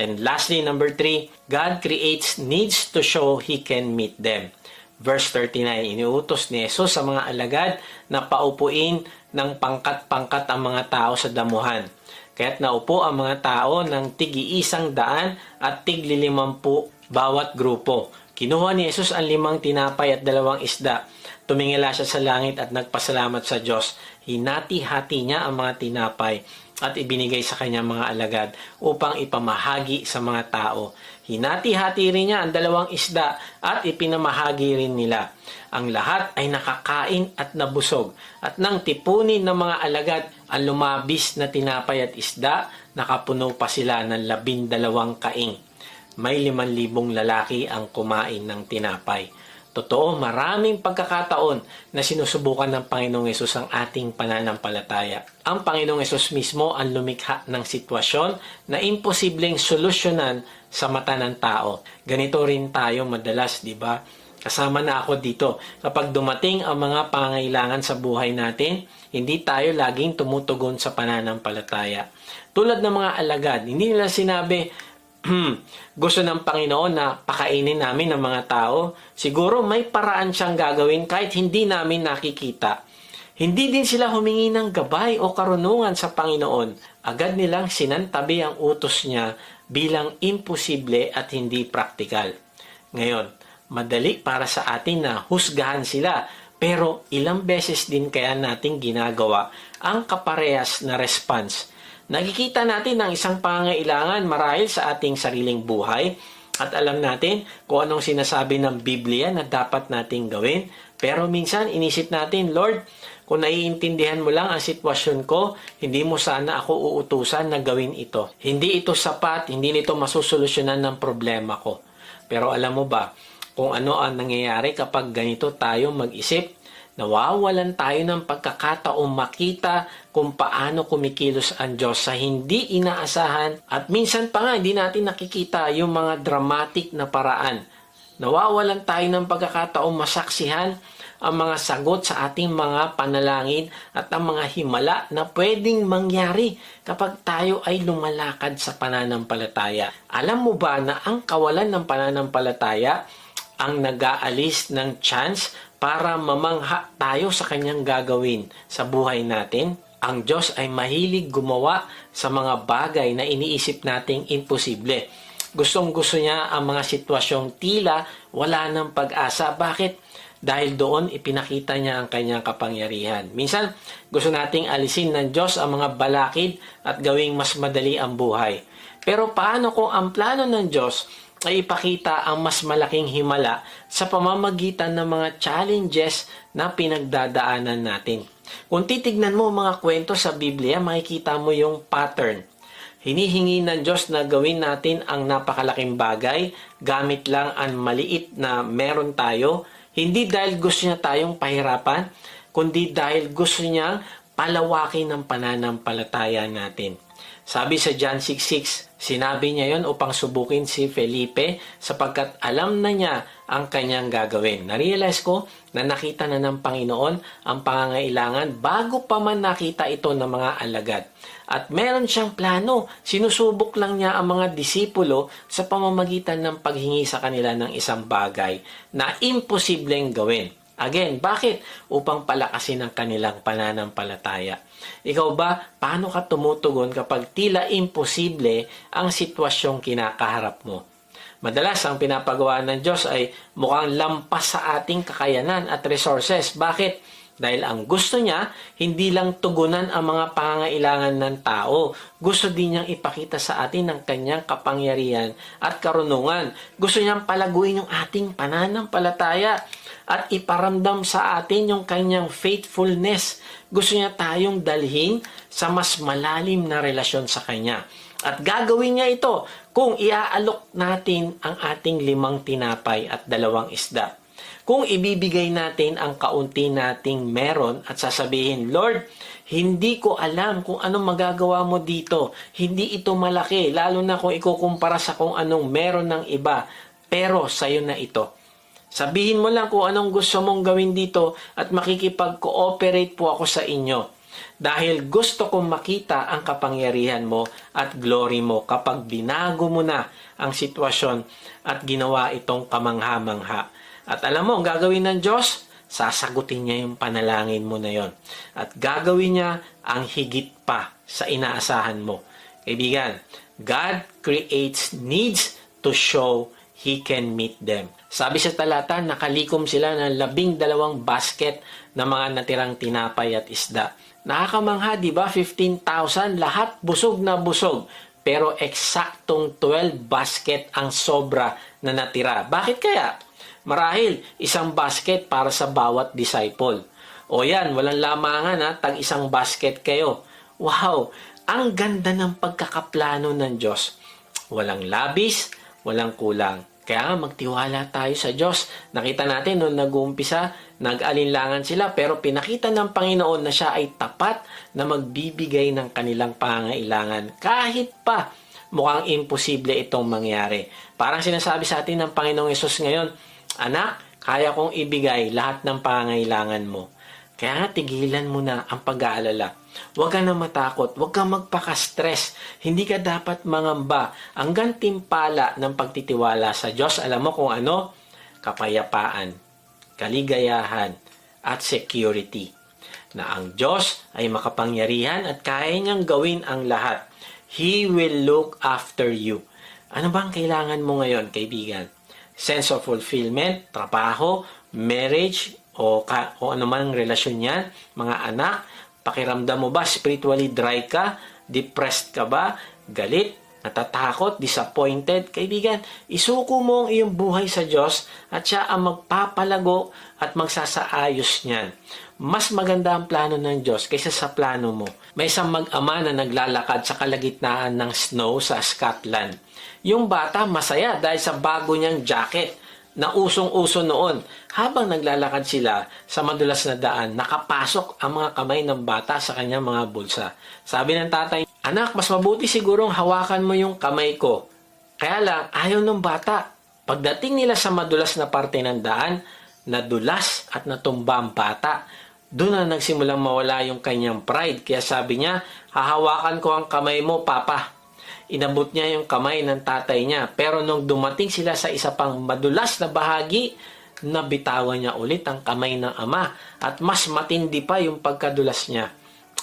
And lastly, number three, God creates needs to show He can meet them. Verse 39, iniutos ni Jesus sa mga alagad na paupuin ng pangkat-pangkat ang mga tao sa damuhan. Kaya't naupo ang mga tao ng tig-iisang daan at tig-lilimampu bawat grupo. Kinuha ni Jesus ang limang tinapay at dalawang isda. Tumingala siya sa langit at nagpasalamat sa Diyos. Hinati-hati niya ang mga tinapay at ibinigay sa kanyang mga alagad upang ipamahagi sa mga tao. Hinati-hati rin niya ang dalawang isda at ipinamahagi rin nila. Ang lahat ay nakakain at nabusog at nang tipunin ng mga alagad ang lumabis na tinapay at isda, nakapuno pa sila ng labindalawang kaing. May liman libong lalaki ang kumain ng tinapay. Totoo, maraming pagkakataon na sinusubukan ng Panginoong Yesus ang ating pananampalataya. Ang Panginoong Yesus mismo ang lumikha ng sitwasyon na imposibleng solusyonan sa mata ng tao. Ganito rin tayo madalas, di ba? Kasama na ako dito. Kapag dumating ang mga pangangailangan sa buhay natin, hindi tayo laging tumutugon sa pananampalataya. Tulad ng mga alagad, hindi nila sinabi, gusto ng Panginoon na pakainin namin ng mga tao, siguro may paraan siyang gagawin kahit hindi namin nakikita. Hindi din sila humingi ng gabay o karunungan sa Panginoon. Agad nilang sinantabi ang utos niya bilang imposible at hindi praktikal. Ngayon, madali para sa atin na husgahan sila pero ilang beses din kaya natin ginagawa ang kaparehas na response Nakikita natin ang isang pangailangan marahil sa ating sariling buhay at alam natin kung anong sinasabi ng Biblia na dapat nating gawin. Pero minsan inisip natin, Lord, kung naiintindihan mo lang ang sitwasyon ko, hindi mo sana ako uutusan na gawin ito. Hindi ito sapat, hindi nito masusolusyonan ng problema ko. Pero alam mo ba, kung ano ang nangyayari kapag ganito tayo mag-isip, nawawalan tayo ng pagkakataong makita kung paano kumikilos ang Diyos sa hindi inaasahan at minsan pa nga hindi natin nakikita yung mga dramatic na paraan. Nawawalan tayo ng pagkakataong masaksihan ang mga sagot sa ating mga panalangin at ang mga himala na pwedeng mangyari kapag tayo ay lumalakad sa pananampalataya. Alam mo ba na ang kawalan ng pananampalataya ang nag-aalis ng chance para mamangha tayo sa kanyang gagawin sa buhay natin. Ang Diyos ay mahilig gumawa sa mga bagay na iniisip nating imposible. Gustong gusto niya ang mga sitwasyong tila wala ng pag-asa. Bakit? Dahil doon ipinakita niya ang kanyang kapangyarihan. Minsan, gusto nating alisin ng Diyos ang mga balakid at gawing mas madali ang buhay. Pero paano kung ang plano ng Diyos ay ipakita ang mas malaking himala sa pamamagitan ng mga challenges na pinagdadaanan natin. Kung titignan mo mga kwento sa Biblia, makikita mo yung pattern. Hinihingi ng Diyos na gawin natin ang napakalaking bagay gamit lang ang maliit na meron tayo, hindi dahil gusto niya tayong pahirapan, kundi dahil gusto niya palawakin ng pananampalataya natin. Sabi sa John 6.6, sinabi niya yon upang subukin si Felipe sapagkat alam na niya ang kanyang gagawin. Narealize ko na nakita na ng Panginoon ang pangangailangan bago pa man nakita ito ng mga alagad. At meron siyang plano. Sinusubok lang niya ang mga disipulo sa pamamagitan ng paghingi sa kanila ng isang bagay na imposibleng gawin. Again, bakit? Upang palakasin ang kanilang pananampalataya. Ikaw ba, paano ka tumutugon kapag tila imposible ang sitwasyong kinakaharap mo? Madalas ang pinapagawa ng Diyos ay mukhang lampas sa ating kakayanan at resources. Bakit? Dahil ang gusto niya, hindi lang tugunan ang mga pangangailangan ng tao. Gusto din niyang ipakita sa atin ang kanyang kapangyarihan at karunungan. Gusto niyang palaguin yung ating pananampalataya at iparamdam sa atin yung kanyang faithfulness. Gusto niya tayong dalhin sa mas malalim na relasyon sa kanya. At gagawin niya ito kung iaalok natin ang ating limang tinapay at dalawang isda. Kung ibibigay natin ang kaunti nating meron at sasabihin, Lord, hindi ko alam kung anong magagawa mo dito. Hindi ito malaki, lalo na kung ikukumpara sa kung anong meron ng iba. Pero sa'yo na ito. Sabihin mo lang kung anong gusto mong gawin dito at makikipag-cooperate po ako sa inyo. Dahil gusto kong makita ang kapangyarihan mo at glory mo kapag binago mo na ang sitwasyon at ginawa itong kamangha-mangha. At alam mo, ang gagawin ng Diyos, sasagutin niya yung panalangin mo na yon. At gagawin niya ang higit pa sa inaasahan mo. Kaibigan, God creates needs to show He can meet them. Sabi sa talata, nakalikom sila ng labing dalawang basket na mga natirang tinapay at isda. Nakakamangha, di ba? 15,000, lahat busog na busog. Pero eksaktong 12 basket ang sobra na natira. Bakit kaya? Marahil, isang basket para sa bawat disciple. O yan, walang lamangan ha, tag isang basket kayo. Wow, ang ganda ng pagkakaplano ng Diyos. Walang labis, walang kulang. Kaya nga magtiwala tayo sa Diyos. Nakita natin noong nag-uumpisa, nag-alinlangan sila pero pinakita ng Panginoon na siya ay tapat na magbibigay ng kanilang pangailangan kahit pa mukhang imposible itong mangyari. Parang sinasabi sa atin ng Panginoong Yesus ngayon, Anak, kaya kong ibigay lahat ng pangailangan mo. Kaya nga tigilan mo na ang pag-aalala. Huwag ka na matakot, huwag ka magpaka-stress. Hindi ka dapat mangamba. Ang gantimpala ng pagtitiwala sa Diyos, alam mo kung ano? Kapayapaan, kaligayahan, at security. Na ang Diyos ay makapangyarihan at kaya niyang gawin ang lahat. He will look after you. Ano bang kailangan mo ngayon, kaibigan? Sense of fulfillment, trabaho, marriage, o, ka, o anumang relasyon yan, mga anak, pakiramdam mo ba spiritually dry ka, depressed ka ba, galit, natatakot, disappointed, kaibigan, isuko mo ang iyong buhay sa Diyos at siya ang magpapalago at magsasaayos niyan. Mas maganda ang plano ng Diyos kaysa sa plano mo. May isang mag-ama na naglalakad sa kalagitnaan ng snow sa Scotland. Yung bata masaya dahil sa bago niyang jacket na usong-uso noon. Habang naglalakad sila sa madulas na daan, nakapasok ang mga kamay ng bata sa kanyang mga bulsa. Sabi ng tatay, Anak, mas mabuti sigurong hawakan mo yung kamay ko. Kaya lang, ayaw ng bata. Pagdating nila sa madulas na parte ng daan, nadulas at natumba ang bata. Doon na nagsimulang mawala yung kanyang pride. Kaya sabi niya, hahawakan ko ang kamay mo, Papa inabot niya yung kamay ng tatay niya. Pero nung dumating sila sa isa pang madulas na bahagi, nabitawan niya ulit ang kamay ng ama at mas matindi pa yung pagkadulas niya.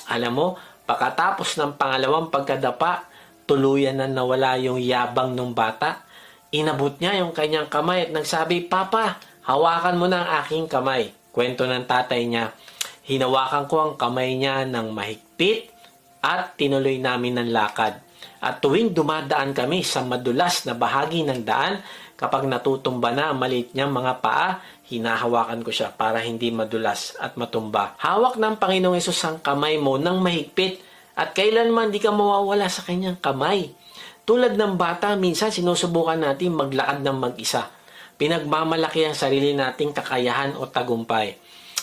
Alam mo, pagkatapos ng pangalawang pagkadapa, tuluyan na nawala yung yabang ng bata. Inabot niya yung kanyang kamay at nagsabi, Papa, hawakan mo na ang aking kamay. Kwento ng tatay niya, hinawakan ko ang kamay niya ng mahigpit at tinuloy namin ng lakad. At tuwing dumadaan kami sa madulas na bahagi ng daan, kapag natutumba na ang maliit niyang mga paa, hinahawakan ko siya para hindi madulas at matumba. Hawak ng Panginoong Yesus ang kamay mo ng mahigpit at kailanman di ka mawawala sa kanyang kamay. Tulad ng bata, minsan sinusubukan natin maglakad ng mag-isa. Pinagmamalaki ang sarili nating kakayahan o tagumpay.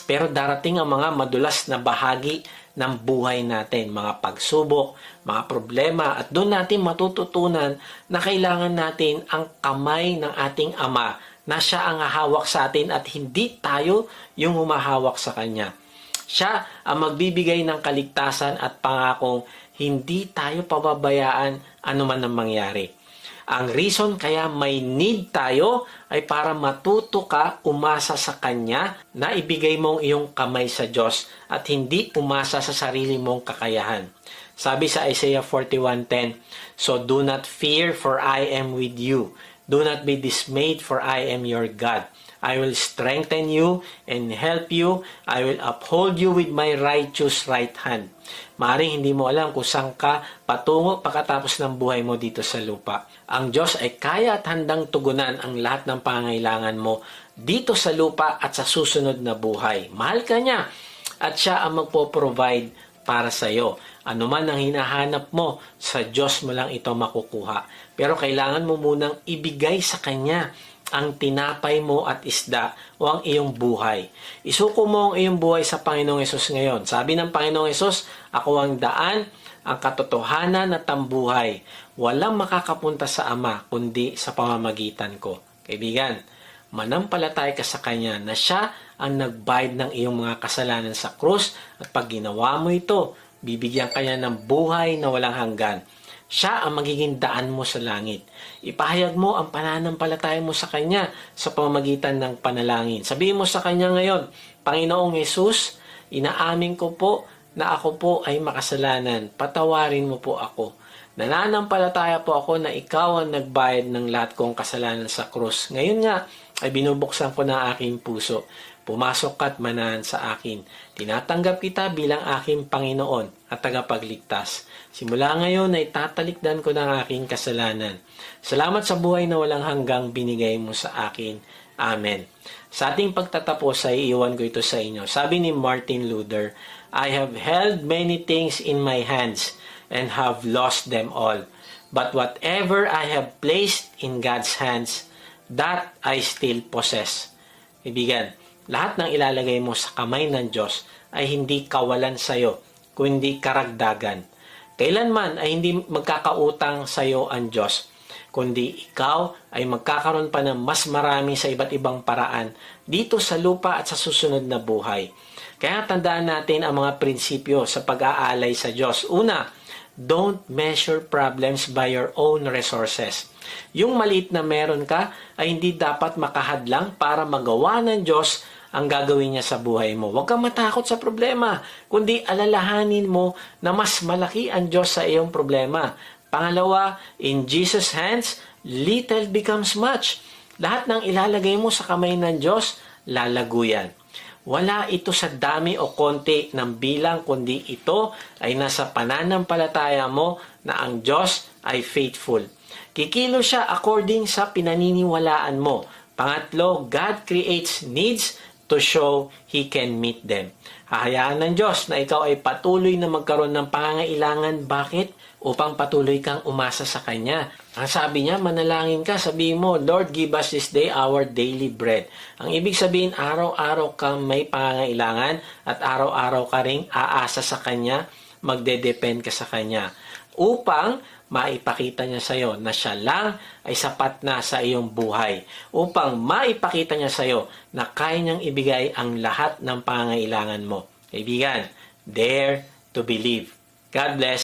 Pero darating ang mga madulas na bahagi ng buhay natin, mga pagsubok, mga problema, at doon natin matututunan na kailangan natin ang kamay ng ating Ama na siya ang hahawak sa atin at hindi tayo yung humahawak sa Kanya. Siya ang magbibigay ng kaligtasan at pangakong hindi tayo pababayaan anuman ang mangyari. Ang reason kaya may need tayo ay para matuto ka umasa sa Kanya na ibigay mong iyong kamay sa Diyos at hindi umasa sa sarili mong kakayahan. Sabi sa Isaiah 41.10, So do not fear for I am with you. Do not be dismayed for I am your God. I will strengthen you and help you. I will uphold you with my righteous right hand. Maring hindi mo alam kung saan ka patungo pagkatapos ng buhay mo dito sa lupa. Ang Diyos ay kaya at handang tugunan ang lahat ng pangailangan mo dito sa lupa at sa susunod na buhay. Mahal ka niya at siya ang magpo-provide para sa iyo. Ano man ang hinahanap mo, sa Diyos mo lang ito makukuha. Pero kailangan mo munang ibigay sa Kanya ang tinapay mo at isda o ang iyong buhay. Isuko mo ang iyong buhay sa Panginoong Yesus ngayon. Sabi ng Panginoong Yesus, ako ang daan, ang katotohanan at ang buhay. Walang makakapunta sa Ama kundi sa pamamagitan ko. Kaibigan, manampalataya ka sa Kanya na Siya ang nagbayad ng iyong mga kasalanan sa krus at pag ginawa mo ito, bibigyan kanya ng buhay na walang hanggan. Siya ang magiging daan mo sa langit. Ipahayag mo ang pananampalataya mo sa Kanya sa pamamagitan ng panalangin. Sabihin mo sa Kanya ngayon, Panginoong Yesus, inaamin ko po na ako po ay makasalanan. Patawarin mo po ako. Nananampalataya po ako na ikaw ang nagbayad ng lahat kong kasalanan sa krus. Ngayon nga ay binubuksan ko na aking puso. Pumasok ka at manahan sa akin. Tinatanggap kita bilang aking Panginoon at tagapagligtas. Simula ngayon ay tatalikdan ko ng aking kasalanan. Salamat sa buhay na walang hanggang binigay mo sa akin. Amen. Sa ating pagtatapos ay iwan ko ito sa inyo. Sabi ni Martin Luther, I have held many things in my hands and have lost them all. But whatever I have placed in God's hands, that I still possess. Ibigan, lahat ng ilalagay mo sa kamay ng Diyos ay hindi kawalan sa'yo, kundi karagdagan. Kailanman ay hindi magkakautang sa'yo ang Diyos, kundi ikaw ay magkakaroon pa ng mas marami sa iba't ibang paraan dito sa lupa at sa susunod na buhay. Kaya tandaan natin ang mga prinsipyo sa pag-aalay sa Diyos. Una, don't measure problems by your own resources. Yung maliit na meron ka ay hindi dapat makahadlang para magawa ng Diyos ang gagawin niya sa buhay mo. Huwag kang matakot sa problema, kundi alalahanin mo na mas malaki ang Diyos sa iyong problema. Pangalawa, in Jesus' hands, little becomes much. Lahat ng ilalagay mo sa kamay ng Diyos, lalago yan. Wala ito sa dami o konti ng bilang, kundi ito ay nasa pananampalataya mo na ang Diyos ay faithful. Kikilo siya according sa pinaniniwalaan mo. Pangatlo, God creates needs to show He can meet them. Hahayaan ng Diyos na ikaw ay patuloy na magkaroon ng pangangailangan. Bakit? Upang patuloy kang umasa sa Kanya. Ang sabi niya, manalangin ka, sabihin mo, Lord, give us this day our daily bread. Ang ibig sabihin, araw-araw ka may pangangailangan at araw-araw ka ring aasa sa Kanya, magde-depend ka sa Kanya. Upang maipakita niya sa iyo na siya lang ay sapat na sa iyong buhay upang maipakita niya sa iyo na kaya niyang ibigay ang lahat ng pangangailangan mo. Kaibigan, dare to believe. God bless.